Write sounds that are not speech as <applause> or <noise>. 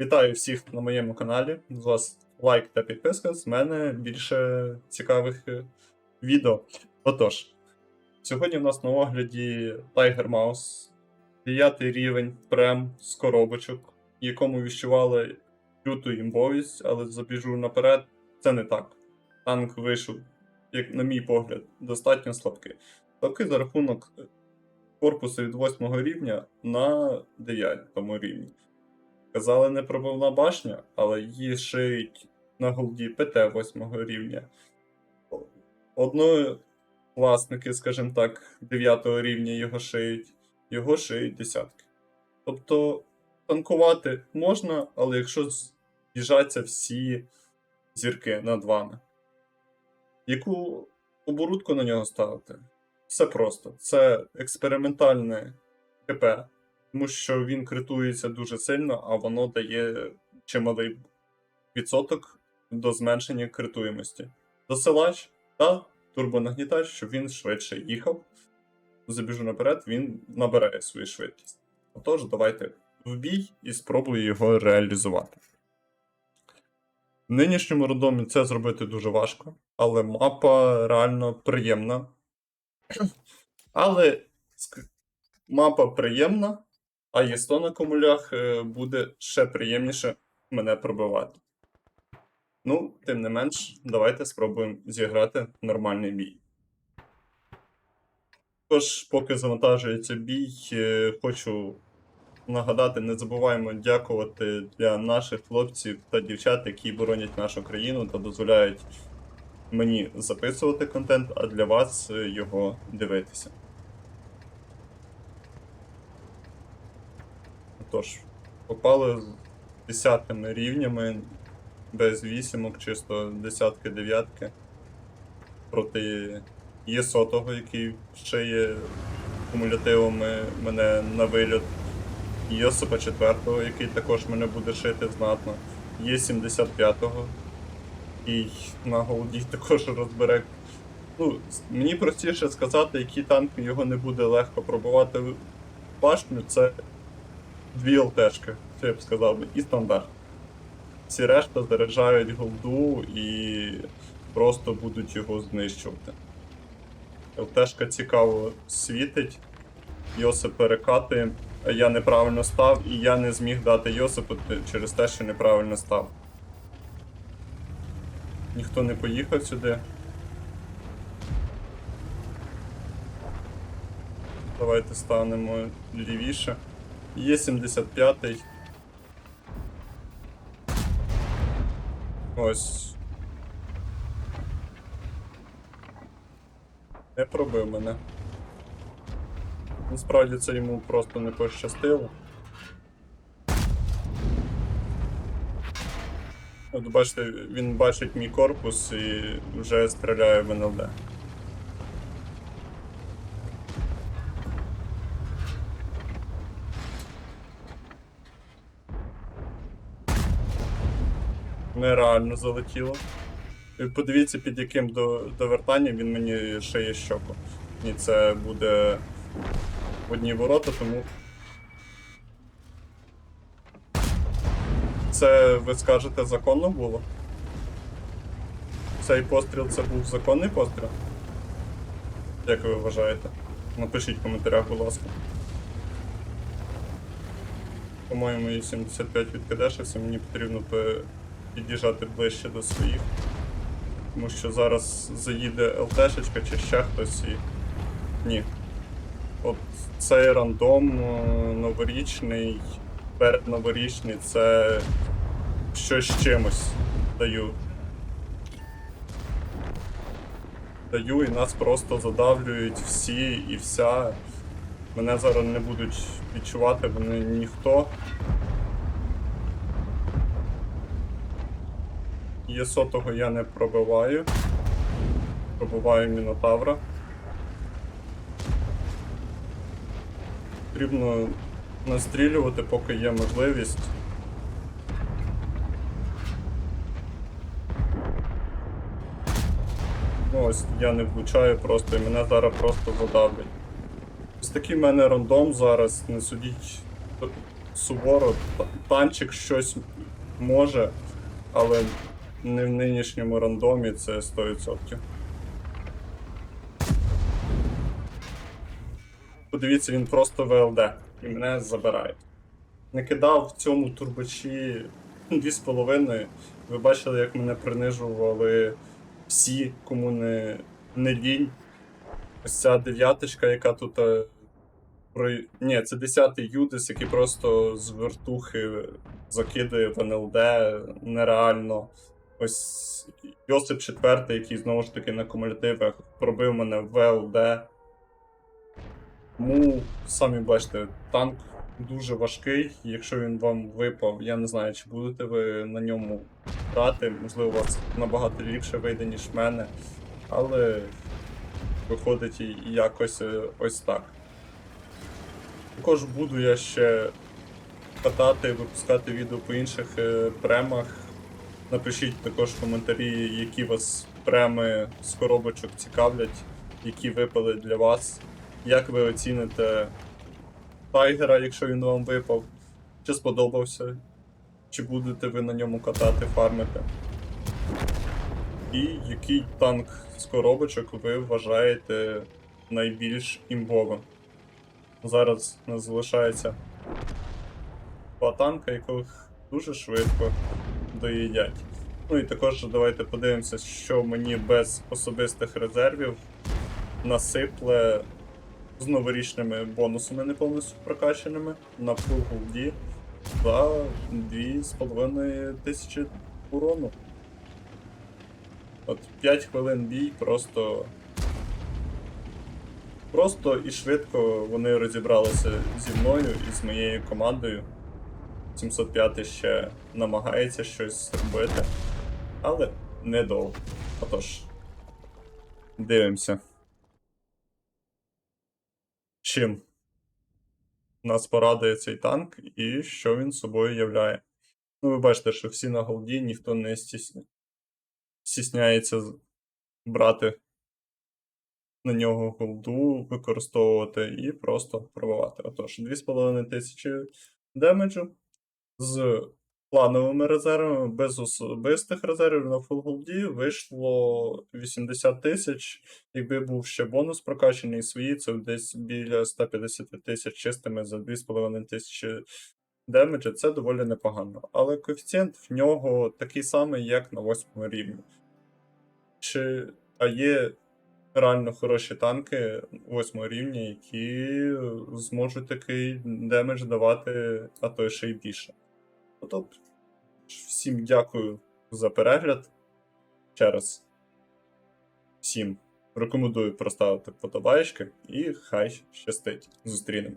Вітаю всіх на моєму каналі. З вас лайк та підписка. З мене більше цікавих е, відео. Отож, сьогодні в нас на огляді Tiger Mouse, 9 рівень прем з коробочок, якому віщували люту імбовість, але забіжу наперед, це не так. Танк вийшов, як на мій погляд, достатньо слабкий. Слабкий за рахунок корпусу від 8 рівня на 9 рівні. Казали непробивна башня, але її шиють на голді ПТ 8 рівня. Одної власники, скажімо так, 9 рівня його шиють, його шиють десятки. Тобто танкувати можна, але якщо з'їжджаться всі зірки над вами. Яку оборудку на нього ставити? Все просто. Це експериментальне КП тому що він критується дуже сильно, а воно дає чималий відсоток до зменшення критуємості. Досилач та турбонагнітач, щоб він швидше їхав. Забіжу наперед, він набирає свою швидкість. Отож, давайте в бій і спробую його реалізувати. В нинішньому рандомі це зробити дуже важко, але мапа реально приємна. <clears throat> Але мапа приємна, а ЄСТО на комулях е, буде ще приємніше мене пробивати. Ну, тим не менш, давайте спробуємо зіграти нормальний бій. Тож, поки завантажується бій, е, хочу нагадати, не забуваємо дякувати для наших хлопців та дівчат, які боронять нашу країну та дозволяють мені записувати контент, а для вас е, його дивитися. Тож, попали десятими рівнями, без вісімок, чисто десятки, дев'ятки. Проти є сотого, який ще є кумулятивами мене на вильот. Йосипа четвертого, який також мене буде шити знатно. Є 75-го, який на голді <laughs> також розбере. Ну, мені простіше сказати, який танк його не буде легко пробувати в башню, це дві ЛТшки, це я б сказав би, і стандарт. Всі решта заряджають голду і просто будуть його знищувати. ЛТшка цікаво світить, Йосип перекатує, а я неправильно став, і я не зміг дати Йосипу через те, що неправильно став. Ніхто не поїхав сюди. Давайте станемо лівіше. Є 75-й. Ось. Не пробив мене. Насправді це йому просто не пощастило. От бачите, він бачить мій корпус і вже стріляє в НЛД. Нереально залетіло. І Подивіться, під яким до, довертанням він мені шиє щоку. І це буде одні ворота, тому. Це ви скажете законно було? Цей постріл це був законний постріл? Як ви вважаєте? Напишіть в коментарях, будь ласка. По-моєму, і 75 відкидешився, мені потрібно під'їжджати ближче до своїх. Тому що зараз заїде ЛТшечка чи ще хтось і. Ні. От цей рандом е, новорічний, передноворічний, це щось з чимось даю. Даю і нас просто задавлюють всі і вся. Мене зараз не будуть відчувати, вони ніхто. Є сотого я не пробиваю. Пробиваю Мінотавра. Потрібно настрілювати, поки є можливість. Ну ось я не влучаю просто і мене зараз просто задавлять. Ось такий в мене рандом зараз, не судіть. суворо. Танчик щось може, але не в нинішньому рандомі це 100%. Подивіться, він просто ВЛД і мене забирає. Не кидав в цьому турбачі 2,5. Ви бачили, як мене принижували всі, кому не, не лінь. Ось ця дев'яточка, яка тут. е, Ні, це 10-й Юдис, який просто з вертухи закидує в НЛД нереально. Ось Йосип IV, який знову ж таки на кумулятивах пробив мене в ВЛД. Тому, самі бачите, танк дуже важкий. Якщо він вам випав, я не знаю, чи будете ви на ньому грати. Можливо, у вас набагато ліпше вийде, ніж в мене. Але виходить і якось е, ось так. Також буду я ще катати, випускати відео по інших е, премах. Напишіть також в коментарі, які вас преми з коробочок цікавлять, які випали для вас. Як ви оціните Тайгера, якщо він вам випав? Чи сподобався? Чи будете ви на ньому катати, фармити? І який танк з коробочок ви вважаєте найбільш імбовим? Зараз у нас залишається два танка, яких дуже швидко доїдять. Ну і також давайте подивимося, що мені без особистих резервів насипле з новорічними бонусами не повністю прокачаними на Full Gold за 2,5 тисячі урону. От 5 хвилин бій просто. Просто і швидко вони розібралися зі мною і з моєю командою. 705 ще намагається щось робити, але недовго. Отож, дивимося. Чим нас порадує цей танк і що він собою являє. Ну, ви бачите, що всі на голді ніхто не стісня... стісняється брати на нього голду, використовувати і просто пробувати. Отож, 2,5 тисячі демеджу з плановими резервами, без особистих резервів на Gold вийшло 80 тисяч. Якби був ще бонус прокачаний свої, це десь біля 150 тисяч чистими за 2,5 тисячі демеджа. Це доволі непогано. Але коефіцієнт в нього такий самий, як на 8 рівні. Чи... А є реально хороші танки 8 рівня, які зможуть такий демедж давати, а то ще й більше. Тобто, всім дякую за перегляд. Ще раз. Всім рекомендую проставити вподобаєчки і хай щастить. Зустрінемось.